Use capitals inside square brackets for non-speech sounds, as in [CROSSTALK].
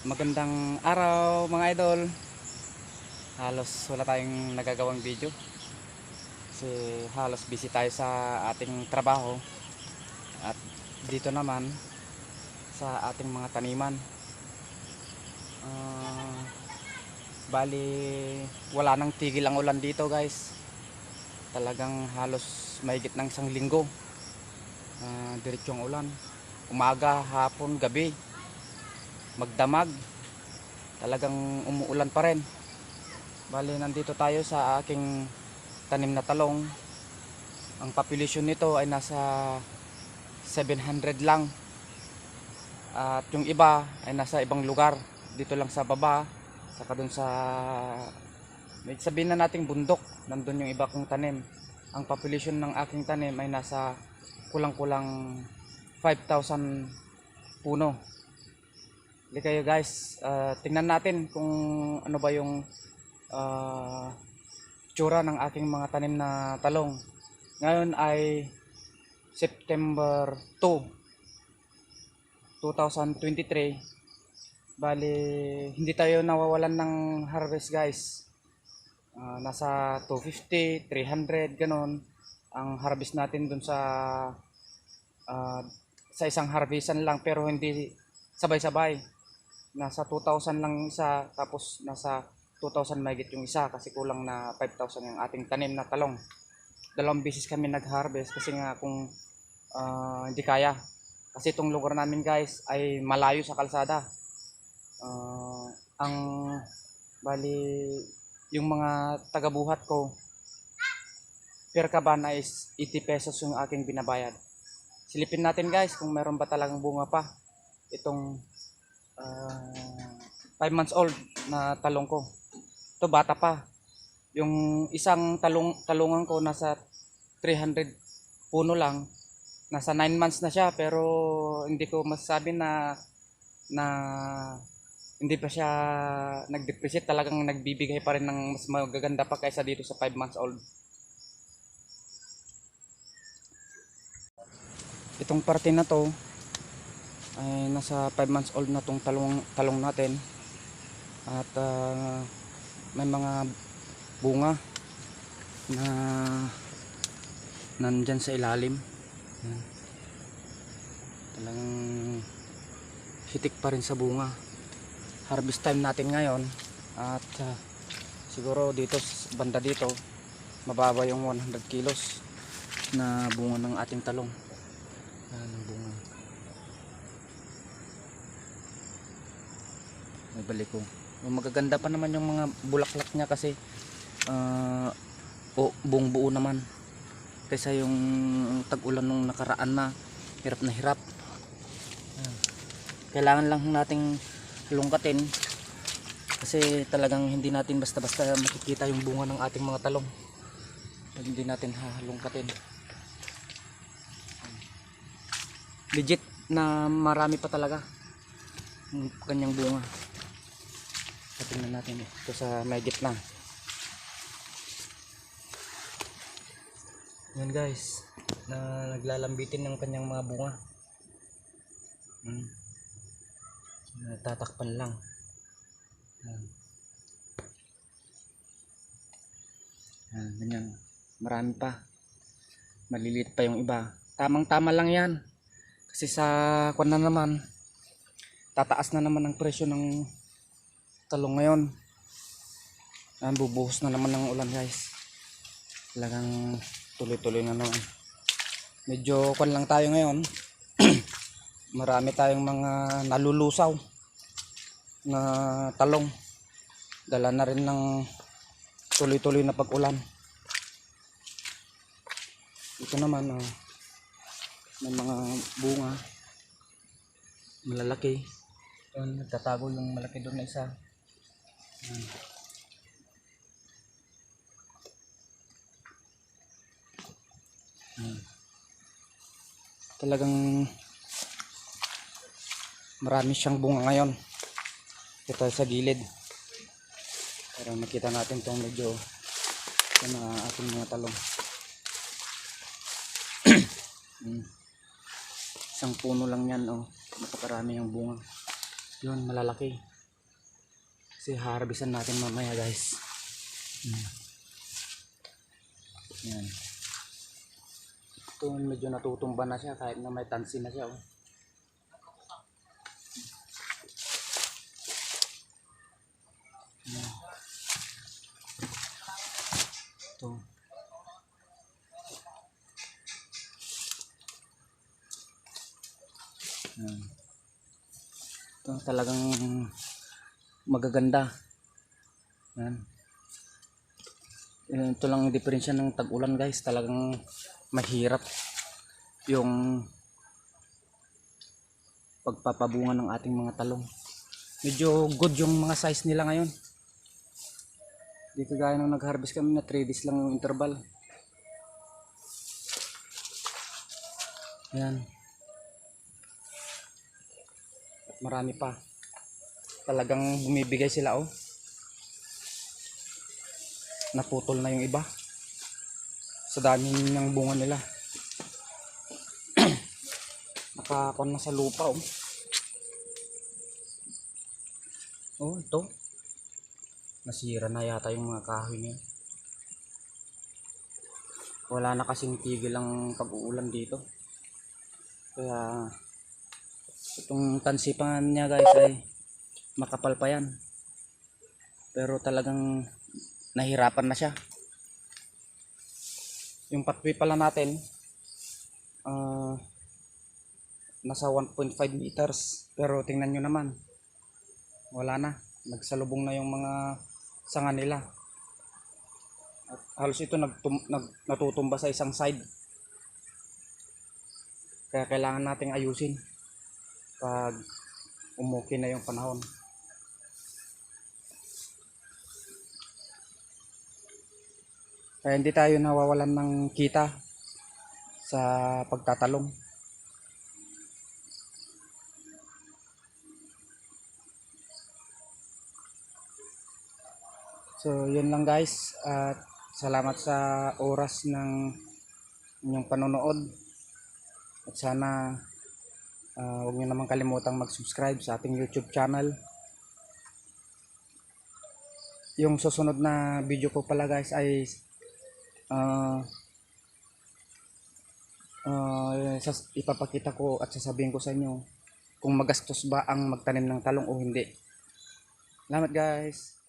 Magandang araw mga idol. Halos wala tayong nagagawang video. Kasi halos busy tayo sa ating trabaho. At dito naman sa ating mga taniman. Ah, bali wala nang tigil ang ulan dito guys. Talagang halos mahigit ng isang linggo. Uh, diretsong ulan. Umaga, hapon, gabi magdamag. Talagang umuulan pa rin. Bali nandito tayo sa aking tanim na talong. Ang population nito ay nasa 700 lang. At yung iba ay nasa ibang lugar. Dito lang sa baba saka dun sa may sabihin na nating bundok nandun yung iba kong tanim. Ang population ng aking tanim ay nasa kulang-kulang 5,000 puno Hindi kayo guys, ah, tingnan natin kung ano ba yung ah, tsura ng aking mga tanim na talong. Ngayon ay September 2, 2023. Bali, hindi tayo nawawalan ng harvest guys. Ah, nasa 250, 300, ganon. Ang harvest natin dun sa ah, sa isang harvestan lang pero hindi sabay-sabay nasa 2,000 lang isa tapos nasa 2,000 mahigit yung isa kasi kulang na 5,000 yung ating tanim na talong. Dalawang beses kami nag-harvest kasi nga kung ah, hindi kaya. Kasi itong lugar namin guys ay malayo sa kalsada. Ah, ang bali yung mga tagabuhat ko per kaban ay 80 pesos yung aking binabayad. Silipin natin guys kung meron ba talagang bunga pa itong 5 months old na talong ko. Ito bata pa. Yung isang talong talungan ko nasa 300 puno lang. Nasa 9 months na siya pero hindi ko masasabi na na hindi pa siya nag-depreciate talagang nagbibigay pa rin ng mas magaganda pa kaysa dito sa 5 months old. Itong parte na to ay nasa 5 months old na tong talong, talong natin. At ah, may mga bunga na nandyan sa ilalim. Yan. talagang hitik pa rin sa bunga. Harvest time natin ngayon. At ah, siguro dito banda dito mababa yung 100 kilos na bunga ng ating talong. Yan ang bunga may balik ko. Yung magaganda pa naman yung mga bulaklak niya kasi ah o buong buo naman. Kaysa yung tag-ulan nung nakaraan na hirap na hirap. Kailangan lang nating halungkatin kasi talagang hindi natin basta-basta makikita yung bunga ng ating mga talong. Hindi natin hahalungkatin legit na marami pa talaga yung kanyang bunga Tingnan natin ito sa may gitna. Yan guys, na naglalambitin ng kanyang mga bunga. Hmm. Tatakpan lang. Yan. Yan, ganyan. Marami pa. Maliliit pa yung iba. Tamang-tama lang yan. Kasi sa kwan na naman, tataas na naman ang presyo ng talong ngayon. Ayan, bubuhos na naman ng ulan guys. Talagang tuloy-tuloy na naman. Medyo kwan lang tayo ngayon. [CLEARS THROAT] Marami tayong mga nalulusaw na talong. Dala na rin ng tuloy-tuloy na pag-ulan. Ito naman, oh, may mga bunga. Malalaki. Yun, nagtatago yung malaki doon na isa. Talagang marami siyang bunga ngayon. Ito sa gilid. Para makita natin itong medyo ito na ating mga talong. [CLEARS THROAT] Mm. Isang puno lang yan, oh. Napakarami yung bunga. Yun, malalaki. Kasi harbisan natin mamaya guys. Hmm. Yan. Ito medyo natutumba na siya kahit na may tansi na siya. Oh. Yan. Ito. Yan. Ito talagang magaganda. Yan. Ito lang ang diferensya ng tag-ulan guys. Talagang mahirap yung pagpapabunga ng ating mga talong. Medyo good yung mga size nila ngayon. Di kagaya nung nag-harvest kami na 3 days lang yung interval. Yan. At marami pa. Talagang bumibigay sila oh. Naputol na yung iba. Sa dami ng bunga nila. [CLEARS THROAT] Nakakon na sa lupa oh. Oh, ito. Nasira na yata yung mga kahoy niya. Wala na kasing tigil ang pag-uulan dito. Kaya itong tansipan niya guys ay makapal pa yan. Pero talagang nahirapan na siya. Yung patwi pala natin ah, nasa 1.5 meters. Pero tingnan nyo naman wala na nagsalubong na yung mga sanga nila at halos ito nag, natutumba sa isang side kaya kailangan nating ayusin pag umuki na yung panahon kaya hindi tayo nawawalan ng kita sa pagtatalong So, yun lang guys. At salamat sa oras ng inyong panonood. At sana uh, huwag nyo naman kalimutang mag-subscribe sa ating YouTube channel. Yung susunod na video ko pala guys ay uh, uh, ipapakita ko at sasabihin ko sa inyo kung magastos ba ang magtanim ng talong o hindi. Salamat guys!